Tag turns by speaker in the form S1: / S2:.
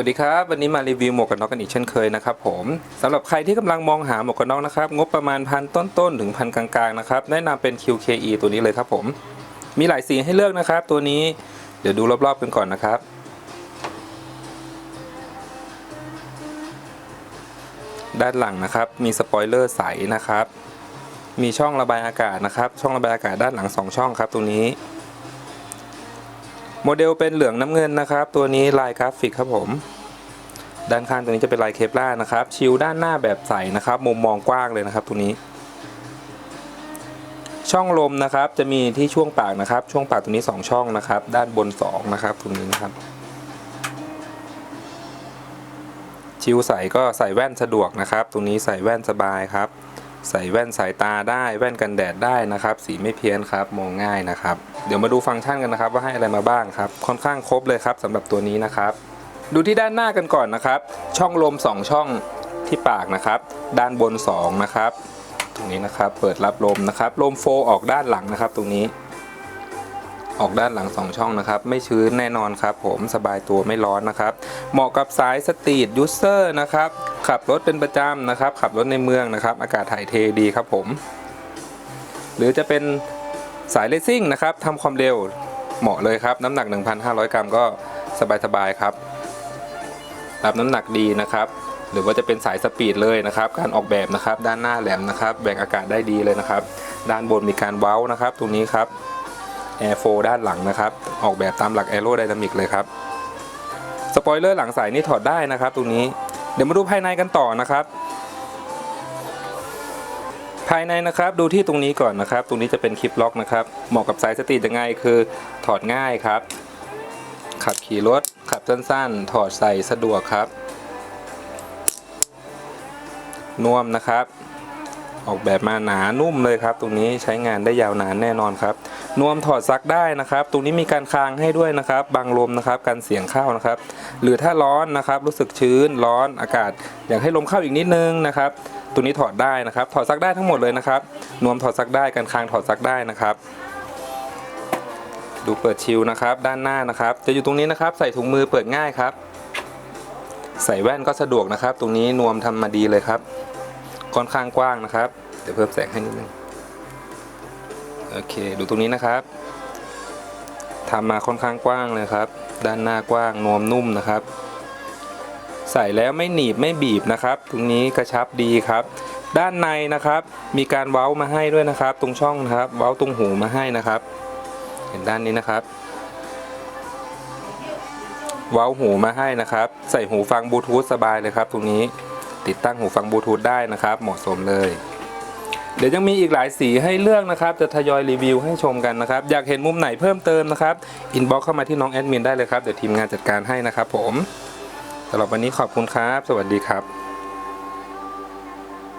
S1: วัสดีครับ วันนี้มารีวิวหมวกกันน็อกกันอีกเช่นเคยนะครับผมสำหรับใครที่กำลังมองหาหมวกกันน็อกนะครับงบประมาณพันต้นๆถึงพันกลางๆนะครับแนะนำเป็น QKE ตัวนี้เลยครับผมมีหลายสีให้เลือกนะครับ ตัวนี้เดี๋ยวดูรอบๆกันก่อนนะครับด้านหลังนะครับมีสปอยเลอร์ใสนะครับ มีช่องระบายอากาศนะครับ ช่องระบายอากาศด้านหลัง 2 ช่องครับ ตรงนี้ โมเดลเป็นเหลืองน้ำเงินนะครับ ตัวนี้ลายกราฟิกครับผม ด้านข้างตัวนี้จะเป็นลายเคปลาร์นะครับ ชิลด้านหน้าแบบใสนะครับ มุมมองกว้างเลยนะครับตัวนี้ ช่องลมนะครับจะมีที่ช่วงปากนะครับ ช่วงปากตัวนี้ 2 ช่องนะครับ ด้านบน 2 นะครับตรงนี้นะครับ ชิลใส่ก็ใส่แว่นสะดวกนะครับตรงนี้ใส่แว่นสบายครับ ใส่แว่นสายตาได้แว่นกันแดดได้นะครับ สีไม่เพี้ยนครับมองง่ายนะครับ เดี๋ยวมาดูฟังก์ชันกันนะครับ ว่าให้อะไรมาบ้างครับ ค่อนข้างครบเลยครับสำหรับตัวนี้นะครับ ดูที่ด้านหน้ากันก่อนนะครับ ช่องลม 2 ช่องที่ปากนะครับ ด้านบน 2 นะครับ ตรงนี้นะครับ เปิดรับลมนะครับ ลมโฟออกด้านหลังนะครับ ตรงนี้ ออกด้านหลัง 2 ช่องนะครับ ไม่ชื้นแน่นอนครับผมสบายตัวไม่ร้อนนะครับ เหมาะกับสายสตรีทยูเซอร์นะครับ ขับรถเป็นประจำนะครับ ขับรถในเมืองนะครับ อากาศถ่ายเทดีครับผม หรือจะเป็นสายเลสซิ่งนะครับทำความเร็วเหมาะเลยครับ น้ำหนัก 1,500 กรัมก็สบายๆครับ รับน้ำหนักดีนะครับหรือว่าจะเป็นสายสปีดเลยนะครับ การออกแบบนะครับ ด้านหน้าแหลมนะครับ แบ่งอากาศได้ดีเลยนะครับ ด้านบนมีการเว้านะครับ ตรงนี้ครับ แอร์โฟด้านหลังนะครับ ออกแบบตามหลักแอโรไดนามิกเลยครับสปอยเลอร์หลังสายนี่ถอดได้นะครับตรงนี้เดี๋ยวมาดูภายในกันต่อนะครับ ภายในนะครับดูที่ตรงนี้ก่อนนะครับ ตรงนี้จะเป็นคลิปล็อกนะครับ เหมาะกับสายสตรีทยังไงคือถอดง่ายครับ ขับขี่รถ ขับสั้นๆ ถอดใส่สะดวกครับนวมนะครับ ออกแบบมาหนานุ่มเลยครับ ตรงนี้ใช้งานได้ยาวนานแน่นอนครับ นวมถอดซักได้นะครับ ตรงนี้มีการคางให้ด้วยนะครับ บังลมนะครับกันเสียงเข้านะครับ หรือถ้าร้อนนะครับ รู้สึกชื้นร้อนอากาศ อยากให้ลมเข้าอีกนิดนึงนะครับ ตัวนี้ถอดได้นะครับ ถอดซักได้ทั้งหมดเลยนะครับ นวมถอดซักได้กันคางถอดซักได้นะครับดูเปิดชิลนะครับ ด้านหน้านะครับ จะอยู่ตรงนี้นะครับ ใส่ถุงมือเปิดง่ายครับ ใส่แว่นก็สะดวกนะครับ ตรงนี้นวมทำมาดีเลยครับ ค่อนข้างกว้างนะครับเดี๋ยวเพิ่มแสงให้นิดนึงโอเค ดูตรงนี้นะครับทำมาค่อนข้างกว้างเลยครับ ด้านหน้ากว้างนวมนุ่มนะครับ ใส่แล้วไม่หนีบไม่บีบนะครับ ตรงนี้กระชับดีครับ ด้านในนะครับ มีการเว้ามาให้ด้วยนะครับ ตรงช่องนะครับ เว้าตรงหูมาให้นะครับ เห็นด้านนี้นะครับ เว้าหูมาให้นะครับ ใส่หูฟังบลูทูธสบายเลยครับ ตรงนี้ ติดตั้งหูฟังบลูทูธได้นะครับ เหมาะสมเลย เดี๋ยวยังมีอีกหลายสีให้เลือกนะครับ จะทยอยรีวิวให้ชมกันนะครับ อยากเห็นมุมไหนเพิ่มเติมนะครับอินบ็อกเข้ามาที่น้องแอดมินได้เลยครับ เดี๋ยวทีมงานจัดการให้นะครับผมสำหรับวันนี้ขอบคุณครับ สวัสดีครับ